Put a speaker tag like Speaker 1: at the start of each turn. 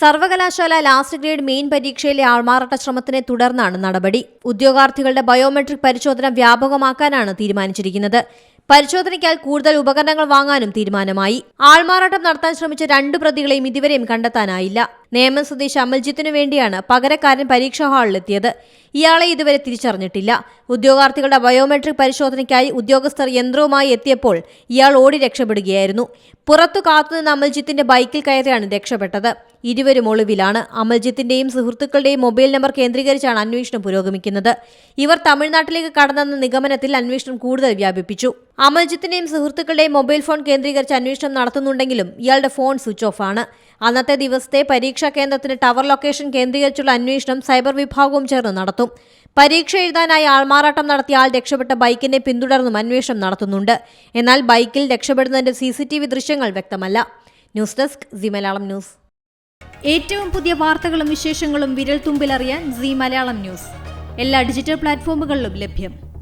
Speaker 1: സർവകലാശാല last grade main പരീക്ഷയിലെ ആൾമാറാട്ട ശ്രമത്തിനെ തുടർന്നാണ് നടപടി. ഉദ്യോഗാർത്ഥികളുടെ ബയോമെട്രിക് പരിശോധന വ്യാപകമാക്കാനാണ് തീരുമാനിച്ചിരിക്കുന്നത്. പരിശോധനയ്ക്കായി കൂടുതൽ ഉപകരണങ്ങൾ വാങ്ങാനും തീരുമാനമായി. ആൾമാറാട്ടം നടത്താൻ ശ്രമിച്ച രണ്ടു പ്രതികളെയും ഇതുവരെയും കണ്ടെത്താനായില്ല. നേമം സ്വദേശി അമൽജിത്തിനു വേണ്ടിയാണ് പകരക്കാരൻ പരീക്ഷാ ഹാളിലെത്തിയത്. ഇയാളെ ഇതുവരെ തിരിച്ചറിഞ്ഞിട്ടില്ല. ഉദ്യോഗാർത്ഥികളുടെ ബയോമെട്രിക് പരിശോധനയ്ക്കായി ഉദ്യോഗസ്ഥർ യന്ത്രവുമായി എത്തിയപ്പോൾ ഇയാൾ ഓടി രക്ഷപ്പെടുകയായിരുന്നു. പുറത്തു കാത്തുനിന്ന അമൽജിത്തിന്റെ ബൈക്കിൽ കയറിയാണ് രക്ഷപ്പെട്ടത്. ഇരുവരും ഒളിവിലാണ്. അമൽജിത്തിന്റെയും സുഹൃത്തുക്കളുടെയും മൊബൈൽ നമ്പർ കേന്ദ്രീകരിച്ചാണ് അന്വേഷണം പുരോഗമിക്കുന്നത്. ഇവർ തമിഴ്നാട്ടിലേക്ക് കടന്നെന്ന നിഗമനത്തിൽ അന്വേഷണം കൂടുതൽ വ്യാപിപ്പിച്ചു. അമൽജിത്തിന്റെയും സുഹൃത്തുക്കളുടെയും മൊബൈൽ ഫോൺ കേന്ദ്രീകരിച്ച് അന്വേഷണം നടത്തുന്നുണ്ടെങ്കിലും ഇയാളുടെ ഫോൺ സ്വിച്ച് ഓഫ് ആണ്. അന്നത്തെ ദിവസത്തെ പരീക്ഷാ കേന്ദ്രത്തിന് ടവർ ലൊക്കേഷൻ കേന്ദ്രീകരിച്ചുള്ള അന്വേഷണം സൈബർ വിഭാഗവും ചേർന്ന് നടത്തും. പരീക്ഷ എഴുതാനായി ആൾമാറാട്ടം നടത്തിയ ആൾ രക്ഷപ്പെട്ട ബൈക്കിനെ പിന്തുടർന്നും അന്വേഷണം നടത്തുന്നുണ്ട്. എന്നാൽ ബൈക്കിൽ രക്ഷപ്പെടുന്നതിന്റെ സി ദൃശ്യങ്ങൾ വ്യക്തമല്ല. News desk C Malayalam news. ഏറ്റവും പുതിയ വാർത്തകളും വിശേഷങ്ങളും വിരൽ തുമ്പിലറിയാൻ സി മലയാളം ന്യൂസ്. എല്ലാ ഡിജിറ്റൽ പ്ലാറ്റ്ഫോമുകളിലും ലഭ്യം.